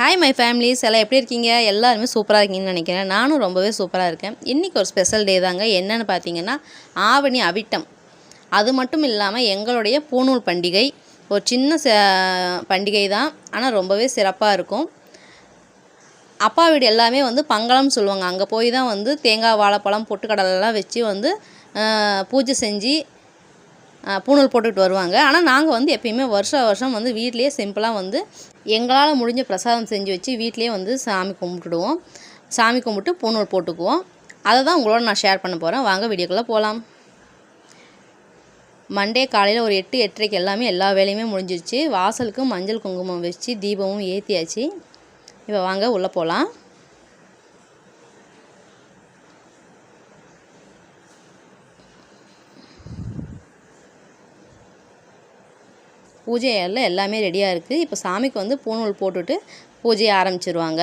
Hi my families எல்லாம் எப்படி இருக்கீங்க? எல்லாருமே சூப்பராக இருக்கீங்கன்னு நினைக்கிறேன். நானும் ரொம்பவே சூப்பராக இருக்கேன். இன்றைக்கி ஒரு ஸ்பெஷல் டே தாங்க. என்னென்னு பார்த்தீங்கன்னா ஆவணி அவிட்டம். அது மட்டும் இல்லாமல் எங்களுடைய பூநூல் பண்டிகை. ஒரு சின்ன ச பண்டிகை தான். ஆனால் ரொம்பவே சிறப்பாக இருக்கும். அப்பா வீடு எல்லாமே வந்து பங்களம்னு சொல்லுவாங்க. அங்கே போய் தான் வந்து தேங்காய் வாழைப்பழம் பொட்டுக்கடலைலாம் வச்சு வந்து பூஜை செஞ்சு பூணூல் போட்டுக்கிட்டு வருவாங்க. ஆனால் நாங்கள் வந்து எப்பயுமே வருஷ வருஷம் வந்து வீட்லேயே சிம்பிளாக வந்து எங்களால் முடிஞ்ச பிரசாதம் செஞ்சு வச்சு வீட்லேயே வந்து சாமி கும்பிட்டுடுவோம். சாமி கும்பிட்டு பூணூல் போட்டுக்குவோம். அதை தான் உங்களோட நான் ஷேர் பண்ண போகிறேன் வாங்க வீடியோக்குள்ளே போகலாம் மண்டே காலையில் ஒரு எட்டு எட்டரைக்கு எல்லாமே எல்லா வேலையுமே முடிஞ்சிருச்சு. வாசலுக்கு மஞ்சள் குங்குமம் வச்சு தீபமும் ஏற்றியாச்சு இப்போ வாங்க உள்ளே போகலாம் பூஜை எல்லாம் எல்லாமே ரெடியாக இருக்குது இப்போ சாமிக்கு வந்து பூணூல் போட்டுட்டு பூஜையை ஆரம்பிச்சிருவாங்க.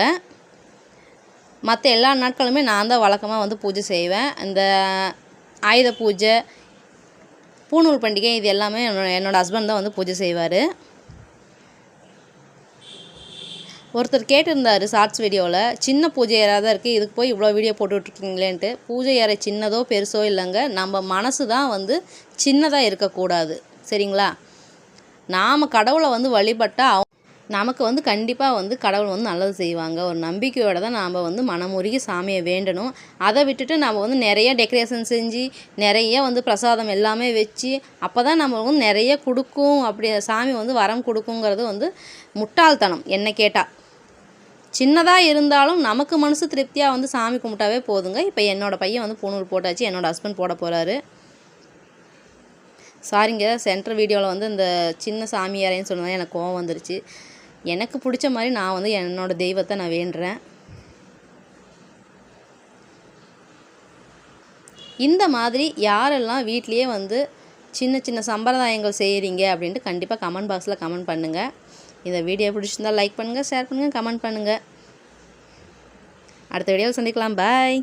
மற்ற எல்லா நாட்களுமே நான் தான் வழக்கமாக வந்து பூஜை செய்வேன். இந்த ஆயுத பூஜை பூநூல் பண்டிகை இது எல்லாமே என்னோட என்னோடய ஹஸ்பண்ட் தான் வந்து பூஜை செய்வார். ஒருத்தர் கேட்டிருந்தார் ஷார்ட்ஸ் வீடியோவில் சின்ன பூஜை அறை தான் இருக்குது இதுக்கு போய் இவ்வளோ வீடியோ போட்டுட்ருக்கீங்களேன்ட்டு. பூஜை அறை சின்னதோ பெருசோ இல்லைங்க நம்ம மனசு தான் வந்து சின்னதாக இருக்கக்கூடாது. சரிங்களா? நாம் கடவுளை வந்து வழிபட்டால் நமக்கு வந்து கண்டிப்பாக வந்து கடவுள் வந்து நல்லது செய்வாங்க. ஒரு நம்பிக்கையோடு தான் நாம் வந்து மனமுருகி சாமியை வேண்டணும். அதை விட்டுட்டு நம்ம வந்து நிறைய டெக்கரேஷன் செஞ்சு நிறைய வந்து பிரசாதம் எல்லாமே வச்சு அப்போ தான் நம்ம வந்து நிறைய கொடுக்கும். அப்படி சாமி வந்து வரம் கொடுக்குங்கிறது வந்து முட்டாள்தனம் என்ன கேட்டால் சின்னதாக இருந்தாலும் நமக்கு மனசு திருப்தியாக வந்து சாமி கும்பிட்டாவே போதுங்க. இப்போ என்னோடய பையன் வந்து பூணூல் போட்டாச்சு. என்னோடய ஹஸ்பண்ட் போட போகிறாரு சாரிங்க சென்ட்ரு வீடியோவில் வந்து இந்த சின்ன சாமியாரேன்னு சொன்னதான் எனக்கு கோவம் வந்துருச்சு. எனக்கு பிடிச்ச மாதிரி நான் வந்து என்னோடய தெய்வத்தை நான் வேண்டுறேன். இந்த மாதிரி யாரெல்லாம் வீட்லேயே வந்து சின்ன சின்ன சம்பிரதாயங்கள் செய்கிறீங்க அப்படின்ட்டு கண்டிப்பாக கமெண்ட் பாக்ஸில் கமெண்ட் பண்ணுங்கள் இந்த வீடியோ பிடிச்சிருந்தா லைக் பண்ணுங்கள் ஷேர் பண்ணுங்கள் கமெண்ட் பண்ணுங்கள் அடுத்த வீடியோவில் சந்திக்கலாம். பாய்